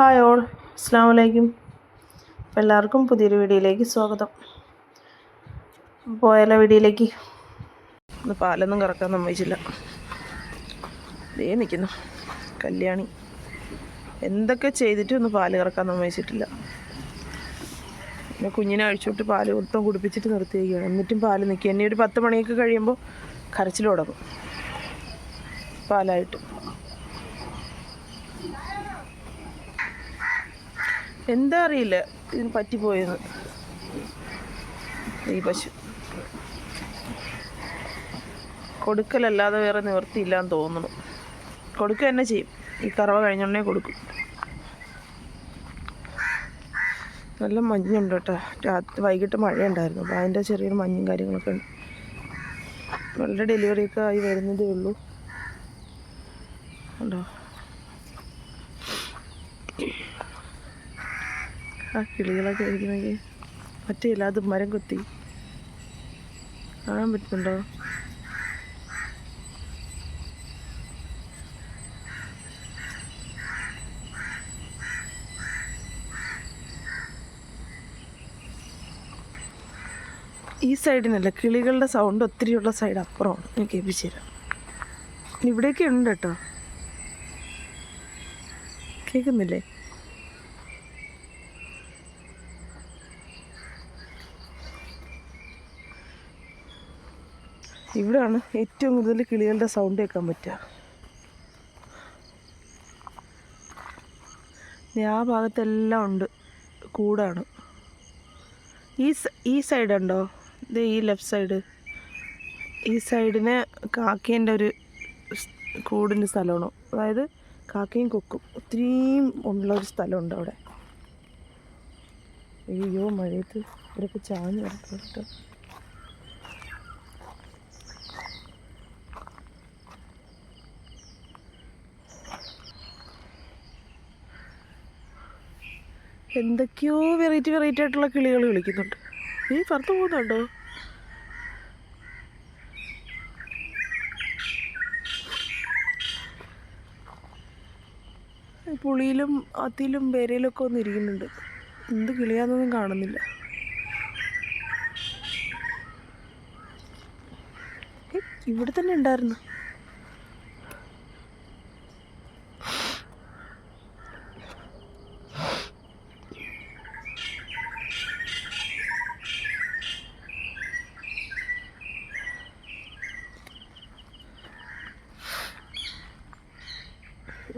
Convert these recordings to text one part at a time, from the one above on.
Hi all അസ്സാം വലൈക്കും അപ്പോൾ എല്ലാവർക്കും പുതിയൊരു വീഡിയോയിലേക്ക് സ്വാഗതം. പോയാലോ വീഡിയോയിലേക്ക്. ഇന്ന് പാലൊന്നും കറക്കാൻ സമ്മതിച്ചില്ല. ദേ നിൽക്കുന്നു കല്യാണി. എന്തൊക്കെ ചെയ്തിട്ടും ഒന്ന് പാൽ കറക്കാൻ സമ്മതിച്ചിട്ടില്ല. പിന്നെ കുഞ്ഞിനെ അഴിച്ചുവിട്ട് പാൽ മൊത്തം കുടിപ്പിച്ചിട്ട് നിർത്തിയിരിക്കുകയാണ്. എന്നിട്ടും പാൽ നിൽക്കുക. ഇനി ഒരു പത്ത് മണിയൊക്കെ കഴിയുമ്പോൾ കരച്ചിൽ തുടങ്ങും. പാലായിട്ട്. എന്താ അറിയില്ല. ഇതിന് പറ്റിപ്പോയെന്ന് ഈ പശു. കൊടുക്കലല്ലാതെ വേറെ നിവൃത്തിയില്ലാന്ന് തോന്നുന്നു. കൊടുക്കുക തന്നെ ചെയ്യും. ഈ കറവ കഴിഞ്ഞോണ്ടേ കൊടുക്കും. നല്ല മഞ്ഞുണ്ട് കേട്ടോ. രാത്രി വൈകിട്ട് മഴയുണ്ടായിരുന്നു. അപ്പോൾ അതിന്റെ ചെറിയൊരു മഞ്ഞും കാര്യങ്ങളൊക്കെ ഉണ്ട്. വളരെ ഡെലിവറിയൊക്കെ ആയി വരുന്നതേ ഉള്ളൂ. ഉണ്ടോ? ആ കിളികളൊക്കെ ഇരിക്കുന്നെങ്കിൽ പറ്റില്ല അത് മരം കൊത്തി. കാണാൻ പറ്റുന്നുണ്ടോ? ഈ സൈഡിനല്ല കിളികളുടെ സൗണ്ട് ഒത്തിരിയുള്ള സൈഡ് അപ്പുറമാണ്. ഞാൻ കേൾപ്പിച്ചു തരാം. ഇവിടെയൊക്കെ ഉണ്ട് കേട്ടോ. കേൾക്കുന്നില്ലേ? ഇവിടെയാണ് ഏറ്റവും കൂടുതൽ കിളികളുടെ സൗണ്ട് കേൾക്കാൻ പറ്റുക. ആ ഭാഗത്തെല്ലാം ഉണ്ട്. കൂടാണ്. ഈ ഈ സൈഡ് ഉണ്ടോ? ഇത് ഈ ലെഫ്റ്റ് സൈഡ് ഈ സൈഡിന് കാക്കേന്റെ ഒരു കൂടിന്റെ സ്ഥലമാണ്. അതായത് കാക്കയും കൊക്കും ഒത്തിരിയും ഉള്ള ഒരു സ്ഥലമുണ്ട് അവിടെ. അയ്യോ മഴയത്ത് ഇവരൊക്കെ ചാഞ്ഞ് കിടക്കും കേട്ടോ എന്തൊക്കെയോ വെറൈറ്റി വെറൈറ്റി ആയിട്ടുള്ള കിളികൾ വിളിക്കുന്നുണ്ട് നീ പുറത്ത് പോകുന്നുണ്ടോ? പുളിയിലും അതിലും പേരയിലൊക്കെ ഒന്ന് ഇരിക്കുന്നുണ്ട്. എന്ത് കിളിയാന്നൊന്നും കാണുന്നില്ല. ഇവിടെ തന്നെ ഉണ്ടായിരുന്നു.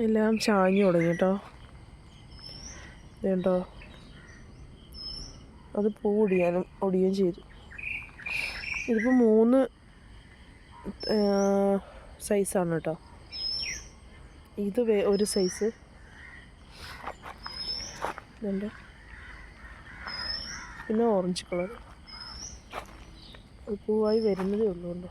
എല്ലാം ചാഞ്ഞു തുടങ്ങി കേട്ടോ ഇതുണ്ടോ? അത് പൂ ഒടിയാനും ഒടിയുകയും ചെയ്തു. ഇതിപ്പോൾ മൂന്ന് സൈസാണ് കേട്ടോ ഇത് ഒരു സൈസ്. ഇതുണ്ട്. പിന്നെ ഓറഞ്ച് കളർ പൂവായി വരുന്നതേ ഉള്ളൂ കേട്ടോ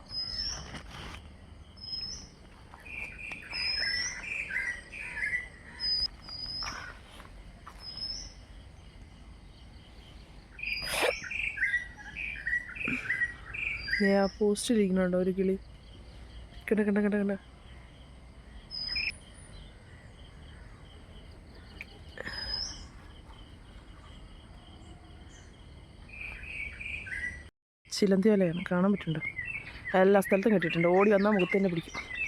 ആ പോസ്റ്റ് ഇരിക്കുന്നുണ്ടോ ഒരു കിളി? കണ്ട കണ്ട കണ്ട കണ്ട. ചിലന്തി വലയാണ്. കാണാൻ പറ്റുന്നുണ്ട്. എല്ലാ സ്ഥലത്തും കെട്ടിയിട്ടുണ്ട്. ഓടി വന്നാൽ മുഖത്ത് തന്നെ പിടിക്കും.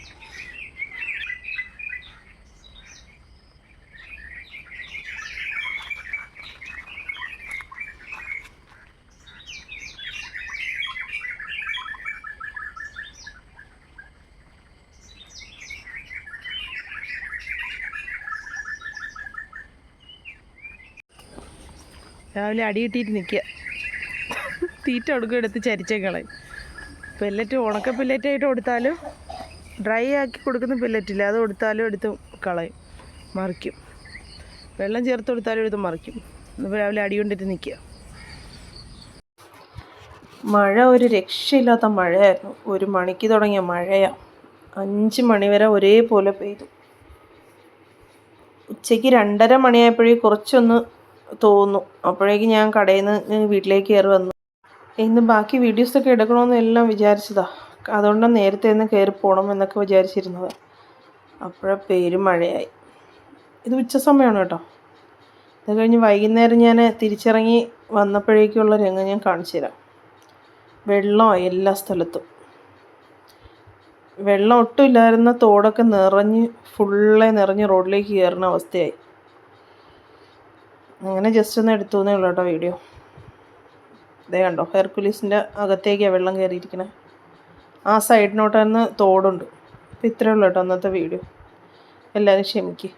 രാവിലെ അടി കിട്ടിയിട്ട് നിൽക്കുക. തീറ്റ കൊടുക്കും എടുത്ത് ചരിച്ചേക്കളയും പെല്ലറ്റ് ഉണക്ക പെല്ലറ്റായിട്ട് കൊടുത്താലും ഡ്രൈ ആക്കി കൊടുക്കുന്ന പെല്ലറ്റില്ല അത് കൊടുത്താലും എടുത്ത് കളയും. മറിക്കും. വെള്ളം ചേർത്ത് കൊടുത്താലും എടുത്ത് മറിക്കും. എന്നിപ്പോൾ രാവിലെ അടി കൊണ്ടിട്ട് നിൽക്കുക. മഴ ഒരു രക്ഷയില്ലാത്ത മഴയായിരുന്നു. ഒരു മണിക്ക് തുടങ്ങിയ മഴയാണ് അഞ്ച് മണിവരെ ഒരേപോലെ പെയ്തു. ഉച്ചയ്ക്ക് രണ്ടര മണിയായപ്പോഴേ കുറച്ചൊന്ന് തോന്നു അപ്പോഴേക്കും ഞാൻ കടയിൽ നിന്ന് വീട്ടിലേക്ക് കയറി വന്നു. ഇന്ന് ബാക്കി വീഡിയോസൊക്കെ എടുക്കണമെന്ന് എല്ലാം വിചാരിച്ചതാ. അതുകൊണ്ടാണ് നേരത്തെ ഒന്ന് കയറി പോകണം എന്നൊക്കെ വിചാരിച്ചിരുന്നത്. അപ്പോഴേ പേര് മഴയായി. ഇത് ഉച്ച സമയമാണ് കേട്ടോ. അത് കഴിഞ്ഞ് വൈകുന്നേരം ഞാൻ തിരിച്ചിറങ്ങി വന്നപ്പോഴേക്കുള്ള രംഗം ഞാൻ കാണിച്ചു തരാം. വെള്ളമായി എല്ലാ സ്ഥലത്തും. വെള്ളം ഒട്ടും ഇല്ലായിരുന്ന തോടൊക്കെ നിറഞ്ഞ് ഫുള്ളെ നിറഞ്ഞ് റോഡിലേക്ക് കയറുന്ന അവസ്ഥയായി. അങ്ങനെ ജസ്റ്റ് ഒന്ന് എടുത്തു എന്നേ ഉള്ളൂ കേട്ടോ വീഡിയോ ഇതേ കണ്ടോ ഹെർക്കുലീസിന്റെ അകത്തേക്കാണ് വെള്ളം കയറിയിരിക്കണേ ആ സൈഡിനോട്ടായിരുന്നു തോടുണ്ട്. അപ്പോൾ ഇത്രയേ ഉള്ളൂ കേട്ടോ അന്നത്തെ വീഡിയോ എല്ലാവരും ക്ഷമിക്കുക